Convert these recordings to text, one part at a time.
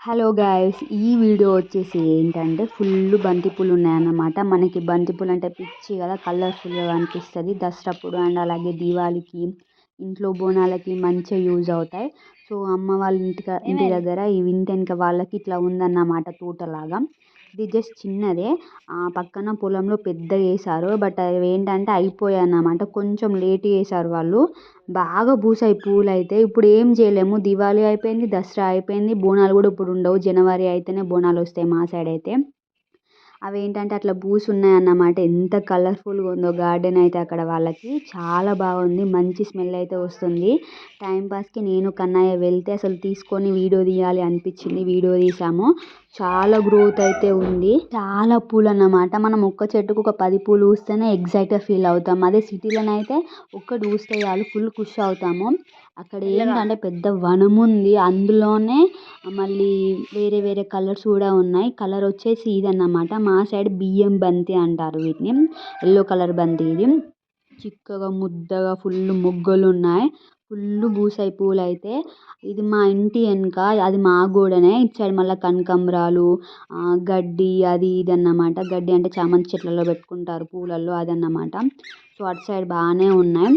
Hello guys ఈ video వచ్చేసి ఏంటంటే ఫుల్ బంతిపూలు ఉన్నాయన్నమాట. మనకి బంతిపూలు అంటే పిచ్చి కదా కలర్ఫుల్గా కనిపిస్తుంది. దసరాప్పుడు అండ్ అలాగే దీవాళికి ఇంట్లో బోనాలకి మంచిగా యూజ్ అవుతాయి. సో అమ్మ వాళ్ళ ఇంటికి ఇంటి దగ్గర ఈ ఇంటి వెనక వాళ్ళకి ఇట్లా ఉందన్నమాట తోటలాగా. ఇది జస్ట్ చిన్నదే పక్కన పొలంలో పెద్దగా వేశారు. బట్ అవి ఏంటంటే అయిపోయాయి అన్నమాట కొంచెం లేట్ చేశారు వాళ్ళు. బాగా పూసాయి పూలు అయితే ఇప్పుడు ఏం చేయలేము. దివాళీ అయిపోయింది దసరా అయిపోయింది. బోనాలు కూడా ఇప్పుడు ఉండవు. జనవరి అయితేనే బోనాలు వస్తాయి మా సైడ్ అయితే. అవి ఏంటంటే అట్లా పూసి ఉన్నాయన్నమాట. ఎంత కలర్ఫుల్గా ఉందో గార్డెన్ అయితే అక్కడ వాళ్ళకి. చాలా బాగుంది. మంచి స్మెల్ అయితే వస్తుంది. టైంపాస్కి నేను కన్నయ్య వెళ్తే అసలు తీసుకొని వీడియో తీయాలి అనిపించింది. వీడియో తీసాము. చాలా గ్రోత్ అయితే ఉంది. చాలా పూలు అన్నమాట మనం ఒక్క చెట్టుకు ఒక పది పూలు పూస్తేనే ఎగ్జైట్గా ఫీల్ అవుతాం. అదే సిటీలోనే అయితే ఒక్కటి పూస్తే చాలు ఫుల్ ఖుష్ అవుతాము. అక్కడ ఏంటంటే పెద్ద వనం ఉంది. అందులోనే మళ్ళీ వేరే వేరే కలర్స్ కూడా ఉన్నాయి. కలర్ వచ్చేసి ఇది అన్నమాట మా సైడ్ బియ్యం బంతి అంటారు వీటిని. ఎల్లో కలర్ బంతి ఇది. చిక్కగా ముద్దగా ఫుల్ మొగ్గలు ఉన్నాయి ఫుల్ పూసాయి పూలు అయితే ఇది మా ఇంటి వెనుక అది మా గోడనే. ఇటు సైడ్ మళ్ళీ కనకాంబరాలు గడ్డి అది ఇది అన్నమాట. గడ్డి అంటే చామంతి చెట్లలో పెట్టుకుంటారు పూలల్లో అది అన్నమాట. సో అటు సైడ్ బాగానే ఉన్నాయి.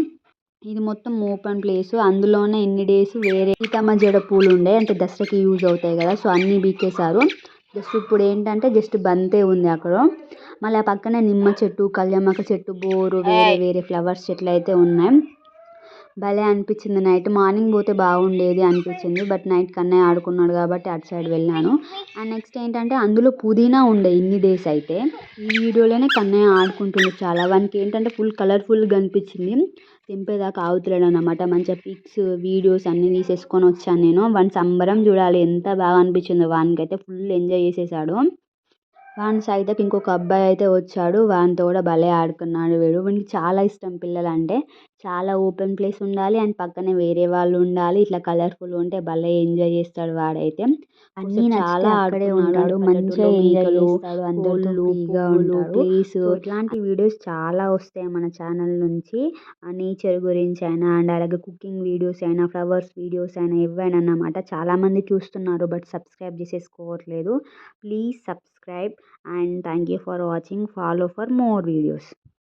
ఇది మొత్తం ఓపెన్ ప్లేస్. అందులోనే ఎన్ని డేస్ వేరే సీతమ్మ జడ పూలు ఉండే అంటే దసరాకి యూజ్ అవుతాయి కదా సో అన్నీ బీకేశారు. జస్ట్ ఇప్పుడు ఏంటంటే జస్ట్ బంతే ఉంది అక్కడ. మళ్ళీ ఆ పక్కనే నిమ్మ చెట్టు కళ్యామాక చెట్టు బోరు వేరే వేరే ఫ్లవర్స్ చెట్లు అయితే ఉన్నాయి. భలే అనిపించింది. నైట్ మార్నింగ్ పోతే బాగుండేది అనిపించింది. బట్ నైట్ కన్నయ్య ఆడుకున్నాడు కాబట్టి అటు సైడ్ వెళ్ళాను. అండ్ నెక్స్ట్ ఏంటంటే అందులో పుదీనా ఉండే ఇన్ని డేస్ అయితే ఈ వీడియోలోనే కన్నయ్య ఆడుకుంటుంది చాలా. వానికి ఏంటంటే ఫుల్ కలర్ఫుల్గా అనిపించింది తెంపేదాకా ఆగుతలేడు అనమాట మంచిగా పిక్స్ వీడియోస్ అన్నీ తీసేసుకొని వచ్చాను నేను. వాని సంబరం చూడాలి. ఎంత బాగా అనిపించిందో. వానికైతే ఫుల్ ఎంజాయ్ చేసేసాడు. వాని సైతకు ఇంకొక అబ్బాయి అయితే వచ్చాడు. వానితో కూడా భలే ఆడుకున్నాడు వీడు. వానికి చాలా ఇష్టం పిల్లలంటే. చాలా ఓపెన్ ప్లేస్ ఉండాలి. అండ్ పక్కనే వేరే వాళ్ళు ఉండాలి. ఇట్లా కలర్ఫుల్ ఉంటే భలే ఎంజాయ్ చేస్తాడు వాడైతే. అన్నీ చాలా అక్కడే ఉంటాడు. మంచిగా ఎంజాయ్ చేస్తాడు. అందరితో ఫ్రీగా ఉంటాడు. ప్లేస్. ఇట్లాంటి వీడియోస్ చాలా వస్తాయి మన ఛానల్ నుంచి. నేచర్ గురించి అయినా అండ్ అలాగే కుకింగ్ వీడియోస్ అయినా ఫ్లవర్స్ వీడియోస్ అయినా ఏవైనా అన్నమాట చాలామంది చూస్తున్నారు. But subscribe చేసేసుకోవట్లేదు. Please subscribe and thank you for watching follow for more videos